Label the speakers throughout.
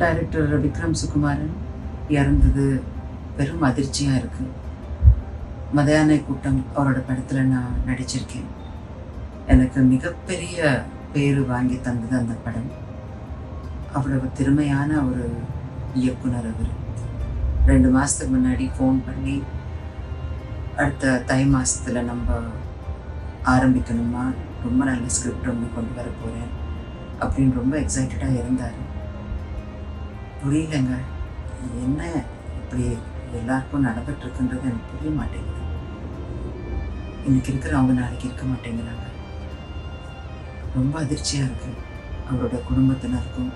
Speaker 1: Director Vikram Sukumaran இறந்தது பெரும் அதிர்ச்சியாக இருக்குது மதியானை கூட்டம் அவரோட படத்தில் நான் நடிச்சிருக்கேன். எனக்கு மிகப்பெரிய பேர் வாங்கி தந்தது அந்த படம். அவ்வளவு திறமையான ஒரு இயக்குனர் அவர். ரெண்டு மாதத்துக்கு முன்னாடி ஃபோன் பண்ணி அடுத்த தை மாதத்தில் நம்ம ஆரம்பிக்கணுமா? ரொம்ப நல்ல ஸ்கிரிப்ட் ஒன்று கொண்டு வர போகிறேன் அப்படின்னு ரொம்ப எக்ஸைட்டடாக இருந்தார். புரியலங்க. என்ன இப்படி எல்லாருக்கும் நடந்துட்டு இருக்குன்றது எனக்கு புரிய மாட்டேங்குது. இன்னைக்கு இருக்கிறவங்க நாளைக்கு இருக்க மாட்டேங்கிறாங்க. ரொம்ப அதிர்ச்சியாக இருக்கு அவரோட குடும்பத்தினருக்கும்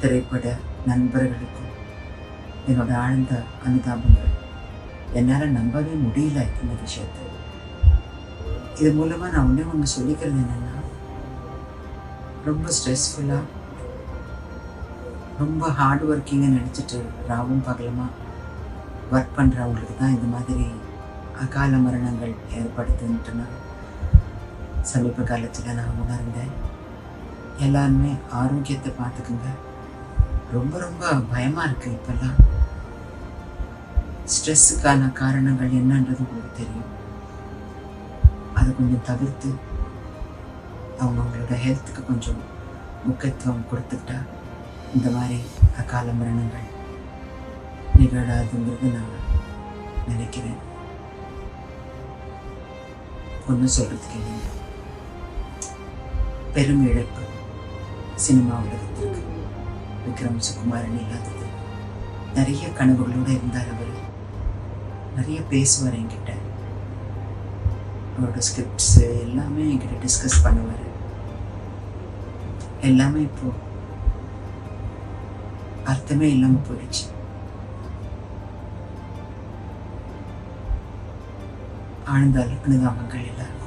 Speaker 1: திரைப்பட நண்பர்களுக்கும் என்னோட ஆழ்ந்த அனுதாபங்கள். என்னால் நம்பவே முடியல இந்த விஷயத்தை. இது மூலமாக நான் ஒன்றே ஒன்று சொல்லிக்கிறது என்னென்னா ரொம்ப ஸ்ட்ரெஸ்ஃபுல்லாக ரொம்ப ஹார்ட் ஒர்க்கிங்கை நினச்சிட்டு ராவும் பகலமாக ஒர்க் பண்ணுறவங்களுக்கு தான் இந்த மாதிரி அகால மரணங்கள் ஏற்படுத்துன்ட்டு சமீப காலத்தில் நான் உணர்ந்தேன். எல்லாருமே ஆரோக்கியத்தை பார்த்துக்குங்க. ரொம்ப ரொம்ப பயமாக இருக்குது இப்போல்லாம். ஸ்ட்ரெஸ்ஸுக்கான காரணங்கள் என்னன்றது உங்களுக்கு தெரியும். அதை கொஞ்சம் தவிர்த்து அவங்கவுங்களோட ஹெல்த்துக்கு கொஞ்சம் முக்கியத்துவம் கொடுத்துக்கிட்டா இந்த மாதிரி அகால மரணங்கள் நிகழாதுங்கிறது நான் நினைக்கிறேன். ஒன்றும் சொல்கிறதுக்கு இல்லைங்க. பெரும் இழப்பு சினிமா உலகத்திற்கு. விக்ரம் சுகுமாரன் இல்லாதது. நிறைய கனவுகளோடு இருந்தார் அவர். நிறைய பேசுவார் என்கிட்ட. அவரோட ஸ்கிரிப்ட்ஸு எல்லாமே என்கிட்ட டிஸ்கஸ் பண்ணுவார். எல்லாமே இப்போது அர்த்தமே இல்லாமல் போயிடுச்சு. ஆழ்ந்த அனுதாபங்கள் எல்லாரும்